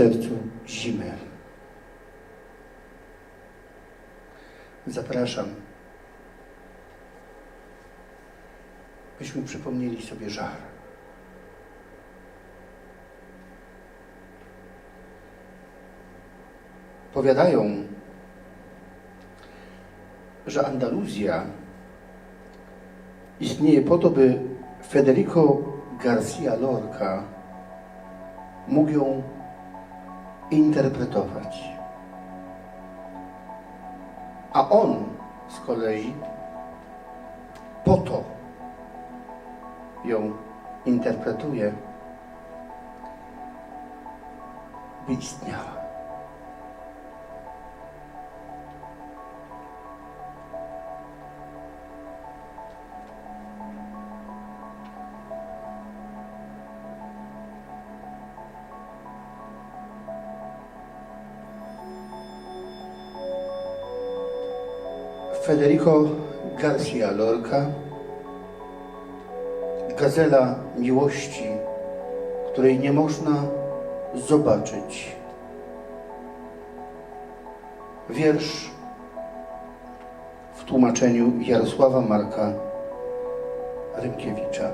sercu zimę. Zapraszam, byśmy przypomnieli sobie żar. Powiadają, że Andaluzja istnieje po to, by Federico Garcia Lorca mógł ją interpretować. A on z kolei po to ją interpretuje, by istniała. Federico Garcia Lorca, gazela miłości, której nie można zobaczyć. Wiersz w tłumaczeniu Jarosława Marka Rymkiewicza.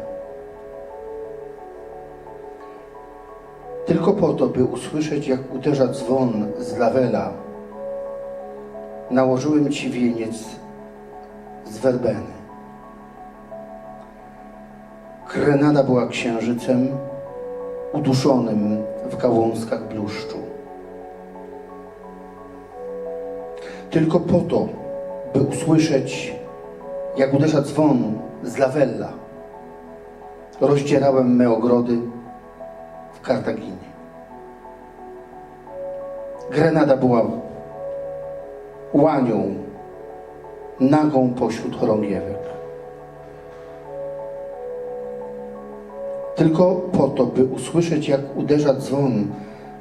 Tylko po to, by usłyszeć, jak uderza dzwon z lawela, nałożyłem ci wieniec z werbeny. Krenada była księżycem uduszonym w gałązkach bluszczu. Tylko po to, by usłyszeć, jak uderza dzwon z lawella, rozdzierałem me ogrody w Kartaginie. Grenada była łanią nagą pośród chorągiewek. Tylko po to, by usłyszeć, jak uderza dzwon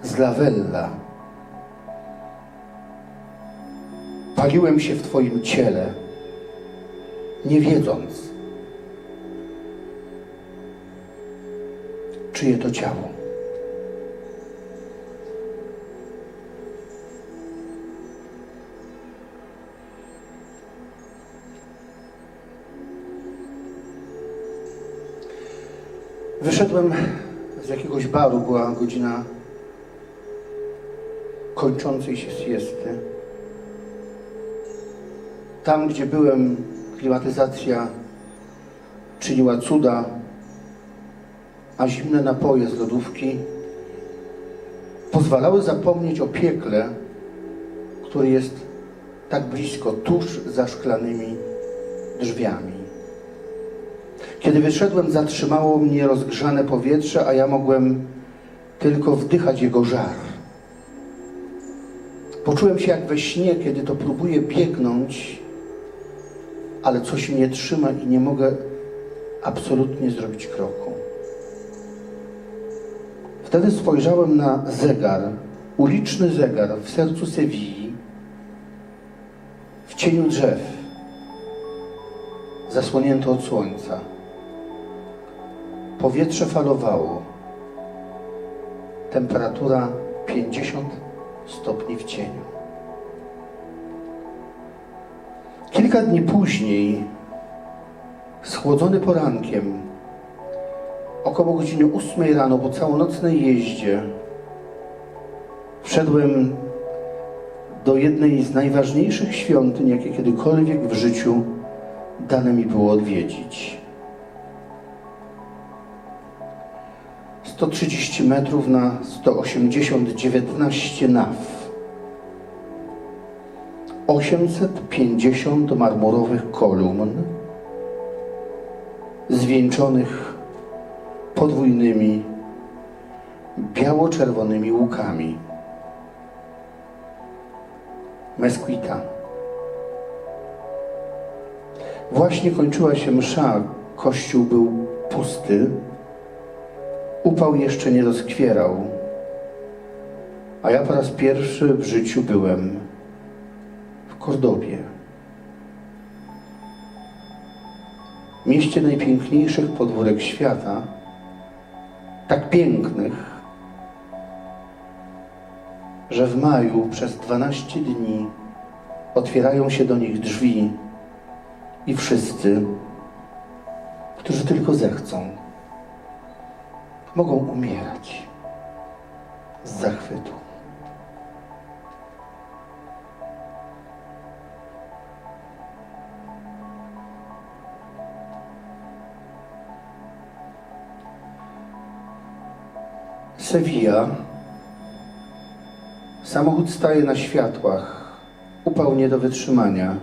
z lawella. Paliłem się w Twoim ciele, nie wiedząc, czyje to ciało. Wyszedłem z jakiegoś baru, była godzina kończącej się siesty. Tam, gdzie byłem, klimatyzacja czyniła cuda, a zimne napoje z lodówki pozwalały zapomnieć o piekle, który jest tak blisko, tuż za szklanymi drzwiami. Kiedy wyszedłem, zatrzymało mnie rozgrzane powietrze, a ja mogłem tylko wdychać jego żar. Poczułem się jak we śnie, kiedy to próbuję biegnąć, ale coś mnie trzyma i nie mogę absolutnie zrobić kroku. Wtedy spojrzałem na zegar, uliczny zegar w sercu Sewilli, w cieniu drzew, zasłonięty od słońca. Powietrze falowało. Temperatura 50 stopni w cieniu. Kilka dni później, schłodzony porankiem, około godziny 8 rano, po całonocnej jeździe, wszedłem do jednej z najważniejszych świątyń, jakie kiedykolwiek w życiu dane mi było odwiedzić. 130 metrów na 180, 19 naw. 850 marmurowych kolumn zwieńczonych podwójnymi biało-czerwonymi łukami. Mesquita. Właśnie kończyła się msza, kościół był pusty, upał jeszcze nie doskwierał, a ja po raz pierwszy w życiu byłem w Kordobie. Mieście najpiękniejszych podwórek świata, tak pięknych, że w maju przez 12 dni otwierają się do nich drzwi i wszyscy, którzy tylko zechcą, mogą umierać z zachwytu. Sevilla. Samochód staje na światłach. Upał nie do wytrzymania.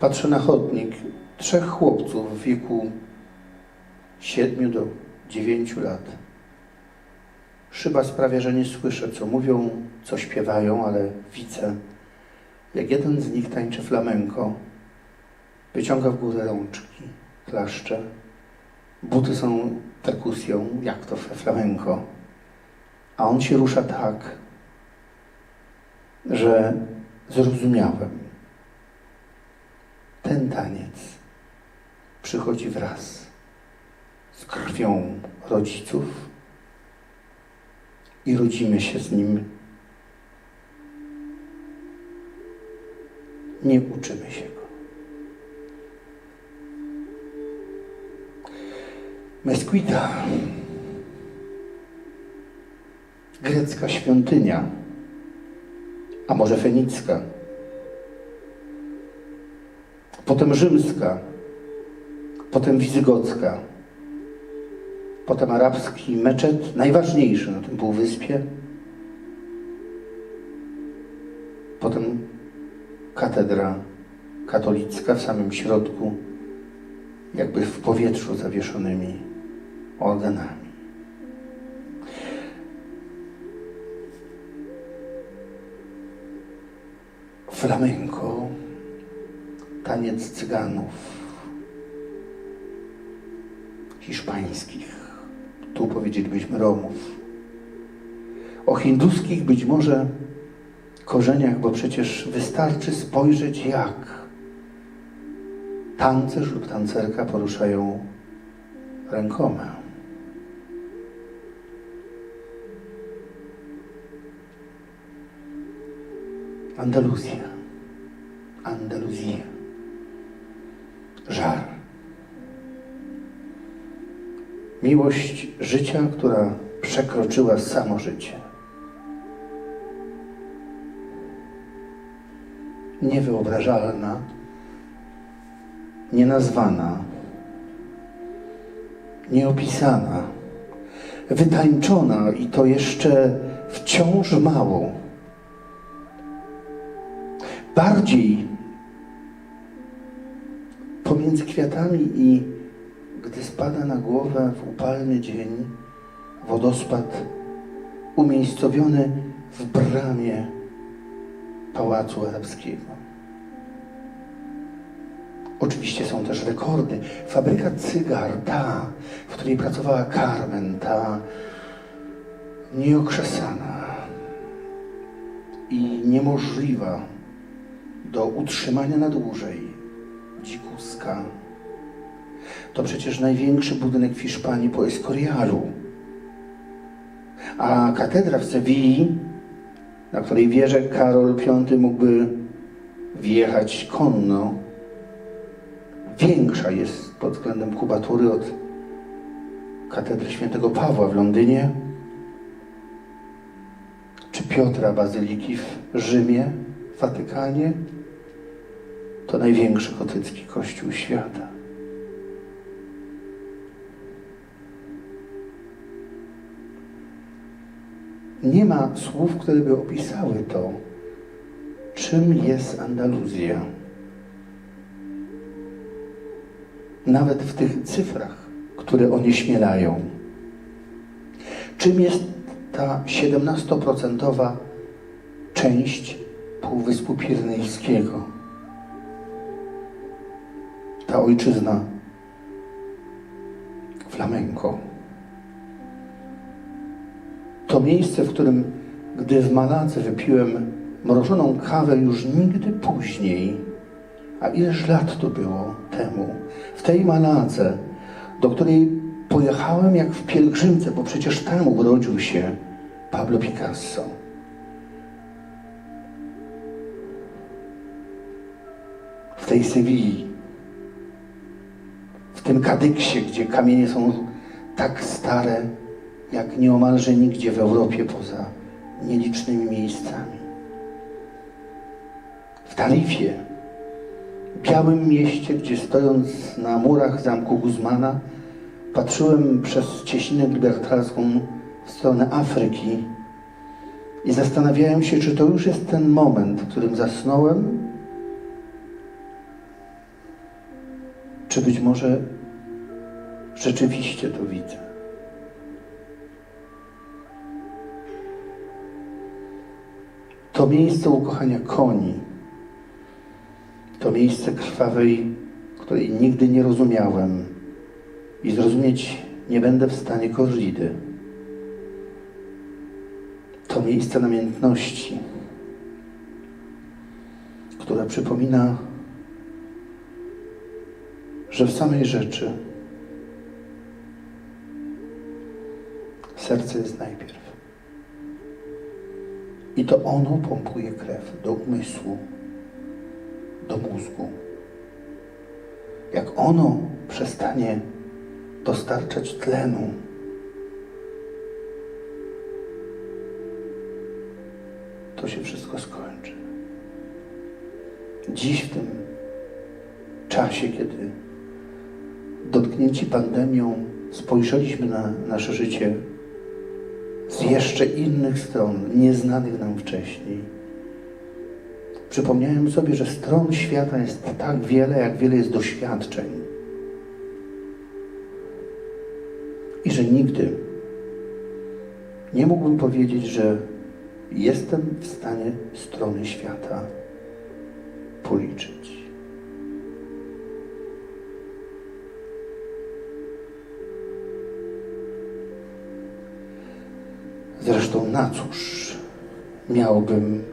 Patrzę na chodnik. Trzech chłopców w wieku 7 do 9 lat. Szyba sprawia, że nie słyszę, co mówią, co śpiewają, ale widzę, jak jeden z nich tańczy flamenko. Wyciąga w górę rączki, klaszcze. Buty są perkusją, jak to flamenko. A on się rusza tak, że zrozumiałem. Ten taniec przychodzi wraz z krwią rodziców i rodzimy się z nim. Nie uczymy się go. Mesquita. Grecka świątynia. A może fenicka. Potem rzymska. Potem wizygoцka. Potem arabski meczet, najważniejszy na tym półwyspie. Potem katedra katolicka w samym środku, jakby w powietrzu zawieszonymi organami. Flamenko, taniec cyganów hiszpańskich, tu powiedzielibyśmy Romów. O hinduskich być może korzeniach, bo przecież wystarczy spojrzeć jak tancerz lub tancerka poruszają rękoma. Andaluzja. Andaluzja. Żar. Miłość życia, która przekroczyła samo życie. Niewyobrażalna, nienazwana, nieopisana, wytańczona i to jeszcze wciąż mało. Bardziej pomiędzy kwiatami i gdy spada na głowę w upalny dzień wodospad umiejscowiony w bramie Pałacu Arabskiego. Oczywiście są też rekordy. Fabryka cygar, ta, w której pracowała Carmen, ta nieokrzesana i niemożliwa do utrzymania na dłużej, dzikuska. To przecież największy budynek w Hiszpanii po Escorialu. A katedra w Sewilli, na której wieżę Karol V mógłby wjechać konno, większa jest pod względem kubatury od katedry świętego Pawła w Londynie, czy Piotra Bazyliki w Rzymie, w Watykanie. To największy gotycki kościół świata. Nie ma słów, które by opisały to, czym jest Andaluzja. Nawet w tych cyfrach, które onieśmielają. Czym jest ta 17% część Półwyspu Pirenejskiego? Ta ojczyzna flamenko. To miejsce, w którym, gdy w Malace wypiłem mrożoną kawę już nigdy później, a ileż lat to było temu, w tej Malace, do której pojechałem jak w pielgrzymce, bo przecież tam urodził się Pablo Picasso. W tej Sewilli, w tym Kadyksie, gdzie kamienie są tak stare, jak nieomalże nigdzie w Europie poza nielicznymi miejscami. W Tarifie, białym mieście, gdzie stojąc na murach zamku Guzmana, patrzyłem przez cieśninę gibraltarską w stronę Afryki i zastanawiałem się, czy to już jest ten moment, w którym zasnąłem, czy być może rzeczywiście to widzę. To miejsce ukochania koni, to miejsce krwawej, której nigdy nie rozumiałem i zrozumieć nie będę w stanie korridy. To miejsce namiętności, która przypomina, że w samej rzeczy serce jest najpierw. I to ono pompuje krew do umysłu, do mózgu. Jak ono przestanie dostarczać tlenu, to się wszystko skończy. Dziś w tym czasie, kiedy dotknięci pandemią spojrzeliśmy na nasze życie z jeszcze innych stron, nieznanych nam wcześniej. Przypomniałem sobie, że stron świata jest tak wiele, jak wiele jest doświadczeń. I że nigdy nie mógłbym powiedzieć, że jestem w stanie strony świata policzyć. Zresztą na cóż miałbym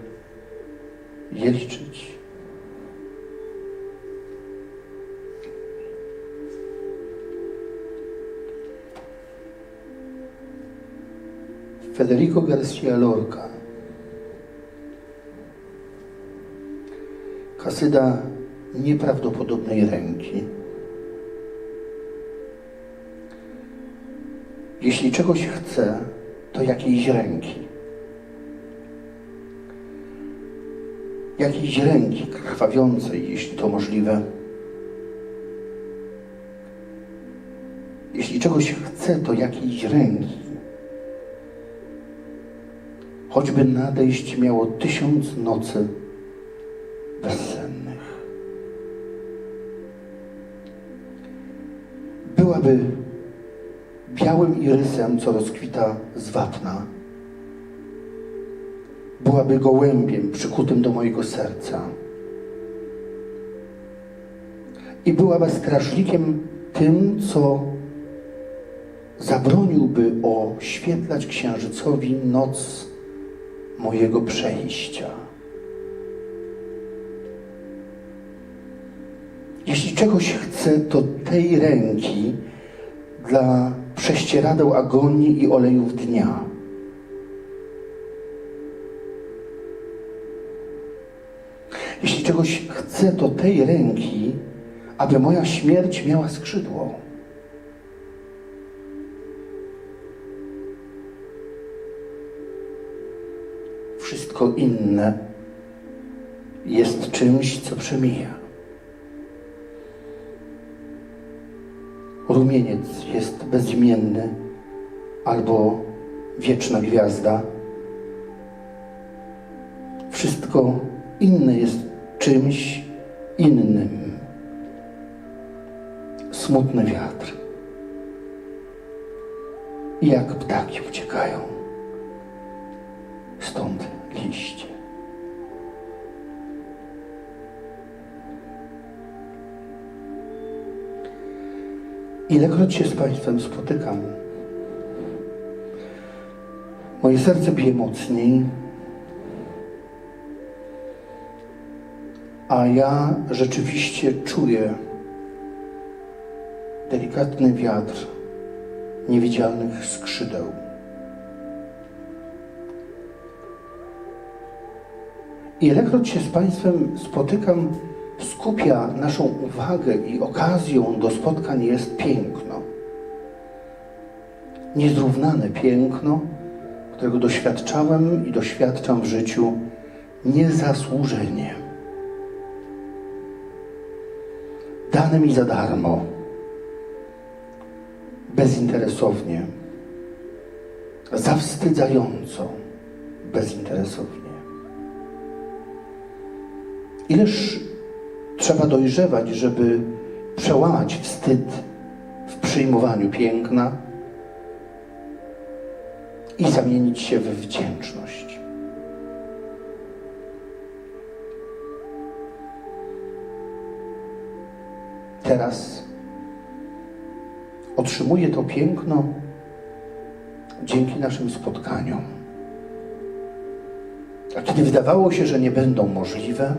je liczyć? Federico Garcia Lorca Kasyda nieprawdopodobnej ręki. Jeśli czegoś chce, jakiejś ręki. Jakiejś ręki krwawiącej, jeśli to możliwe. Jeśli czegoś chce, to jakiejś ręki. Choćby nadejść miało tysiąc nocy bezsennych. Byłaby białym irysem, co rozkwita z. Byłaby gołębiem przykutym do mojego serca. I byłaby strażnikiem tym, co zabroniłby oświetlać księżycowi noc mojego przejścia. Jeśli czegoś chcę, to tej ręki dla prześcieradeł agonii i olejów dnia. Jeśli czegoś chcę, to tej ręki, aby moja śmierć miała skrzydło. Wszystko inne jest czymś, co przemija. Rumieniec jest bezimienny albo wieczna gwiazda. Wszystko inne jest czymś innym. Smutny wiatr. I jak ptaki uciekają Ilekroć się z Państwem spotykam, moje serce bije mocniej, a ja rzeczywiście czuję delikatny wiatr niewidzialnych skrzydeł. Ilekroć się z Państwem spotykam, skupia naszą uwagę i okazją do spotkań jest piękno. Niezrównane piękno, którego doświadczałem i doświadczam w życiu niezasłużenie. Dane mi za darmo, bezinteresownie, zawstydzająco bezinteresownie. Ileż trzeba dojrzewać, żeby przełamać wstyd w przyjmowaniu piękna i zamienić się we wdzięczność. Teraz otrzymuję to piękno dzięki naszym spotkaniom. A kiedy wydawało się, że nie będą możliwe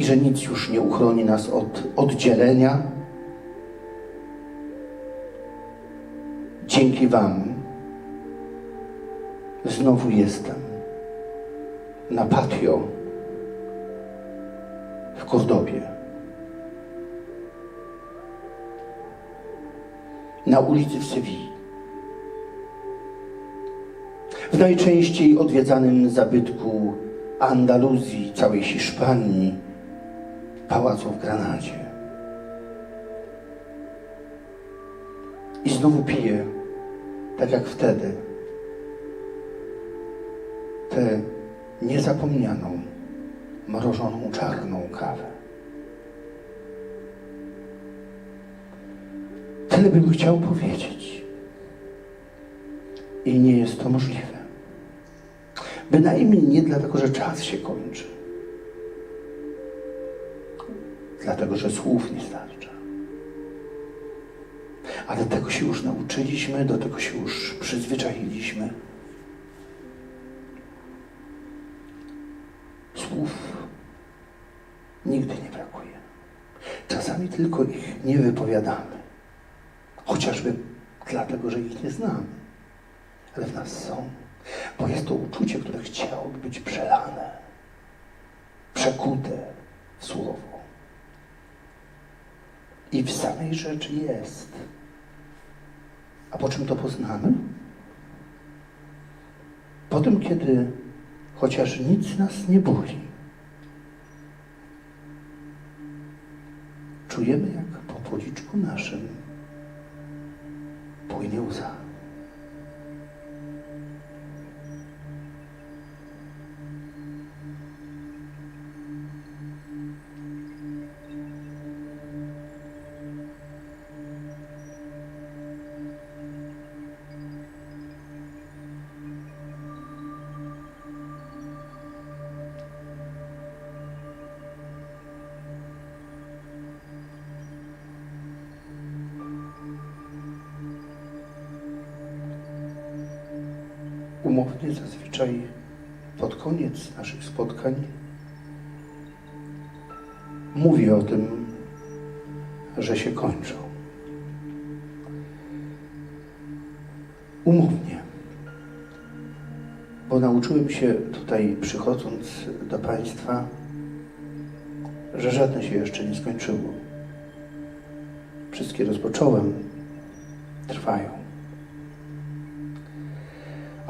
i że nic już nie uchroni nas od oddzielenia, dzięki Wam znowu jestem na patio w Kordobie. Na ulicy w Sewilli. W najczęściej odwiedzanym zabytku Andaluzji, całej Hiszpanii, pałacu w Granadzie. I znowu piję, tak jak wtedy, tę niezapomnianą, mrożoną czarną kawę. Tyle bym chciał powiedzieć. I nie jest to możliwe. Bynajmniej nie dlatego, że czas się kończy. Dlatego, że słów nie starcza. Ale tego się już nauczyliśmy, do tego się już przyzwyczailiśmy. Słów nigdy nie brakuje. Czasami tylko ich nie wypowiadamy. Chociażby dlatego, że ich nie znamy. Ale w nas są. Bo jest to uczucie, które chciałoby być przelane, przekute w słowo. I w samej rzeczy jest. A po czym to poznamy? Po tym, kiedy chociaż nic nas nie boli, czujemy, jak po policzku naszym płynie łza. Umownie zazwyczaj pod koniec naszych spotkań mówię o tym, że się kończą. Umownie. Bo nauczyłem się tutaj, przychodząc do Państwa, że żadne się jeszcze nie skończyło. Wszystkie rozpocząłem, trwają.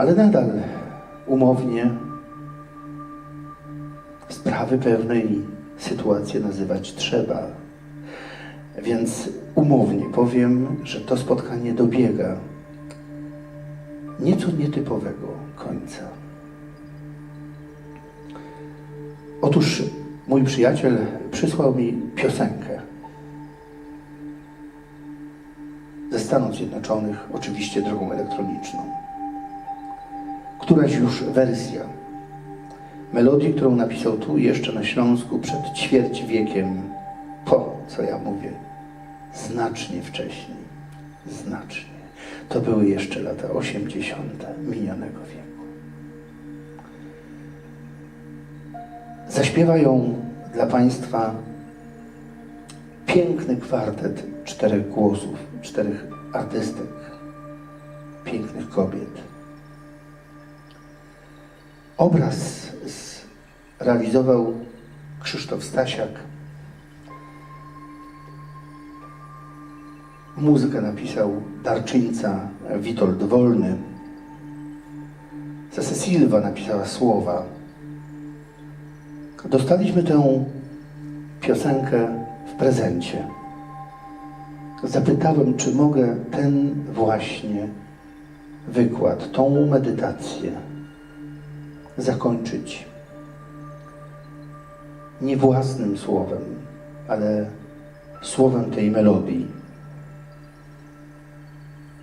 Ale nadal umownie sprawy pewnej sytuacji nazywać trzeba. Więc umownie powiem, że to spotkanie dobiega nieco nietypowego końca. Otóż mój przyjaciel przysłał mi piosenkę ze Stanów Zjednoczonych, oczywiście drogą elektroniczną. Któraś już wersja melodii, którą napisał tu jeszcze na Śląsku przed ćwierć wiekiem, po co ja mówię, znacznie wcześniej, znacznie. To były jeszcze lata 80. minionego wieku. Zaśpiewa ją dla Państwa piękny kwartet czterech głosów, czterech artystek, pięknych kobiet. Obraz zrealizował Krzysztof Stasiak. Muzykę napisał darczyńca Witold Wolny. Cese Silva napisała słowa. Dostaliśmy tę piosenkę w prezencie. Zapytałem, czy mogę ten właśnie wykład, tą medytację zakończyć nie własnym słowem, ale słowem tej melodii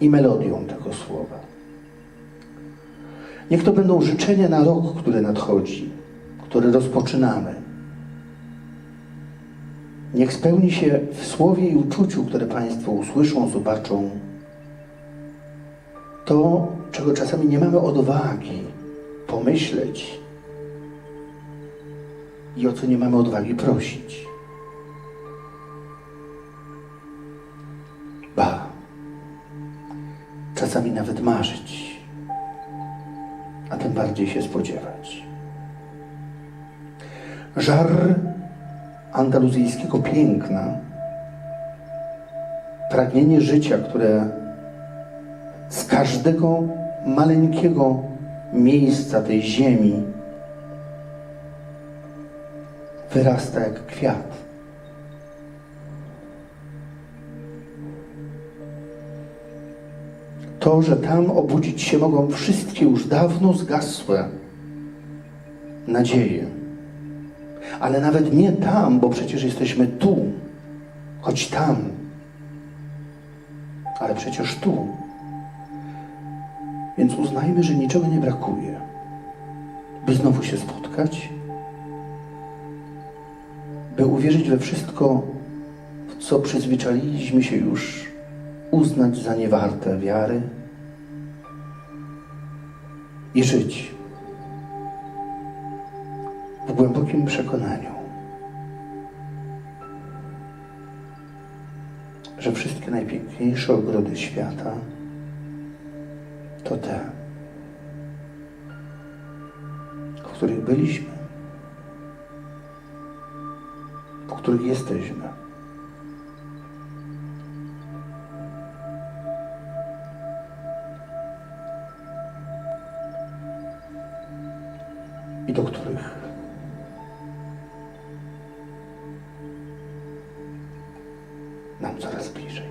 i melodią tego słowa. Niech to będą życzenia na rok, który nadchodzi, który rozpoczynamy. Niech spełni się w słowie i uczuciu, które Państwo usłyszą, zobaczą, to, czego czasami nie mamy odwagi pomyśleć i o co nie mamy odwagi prosić. Ba, czasami nawet marzyć, a tym bardziej się spodziewać. Żar andaluzyjskiego piękna, pragnienie życia, które z każdego maleńkiego miejsca tej ziemi wyrasta jak kwiat. To, że tam obudzić się mogą wszystkie już dawno zgasłe nadzieje. Ale nawet nie tam, bo przecież jesteśmy tu, choć tam, ale przecież tu. Więc uznajmy, że niczego nie brakuje, by znowu się spotkać, by uwierzyć we wszystko, w co przyzwyczailiśmy się już uznać za niewarte wiary i żyć w głębokim przekonaniu, że wszystkie najpiękniejsze ogrody świata to te, w których byliśmy, w których jesteśmy. I do których nam coraz bliżej.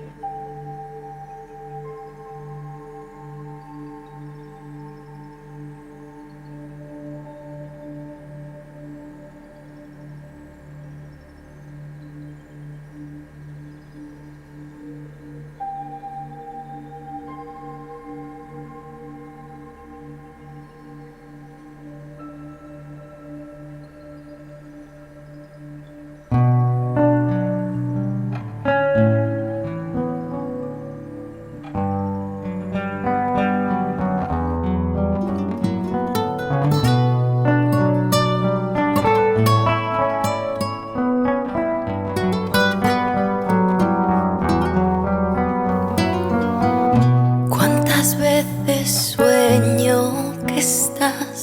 Sueño que estás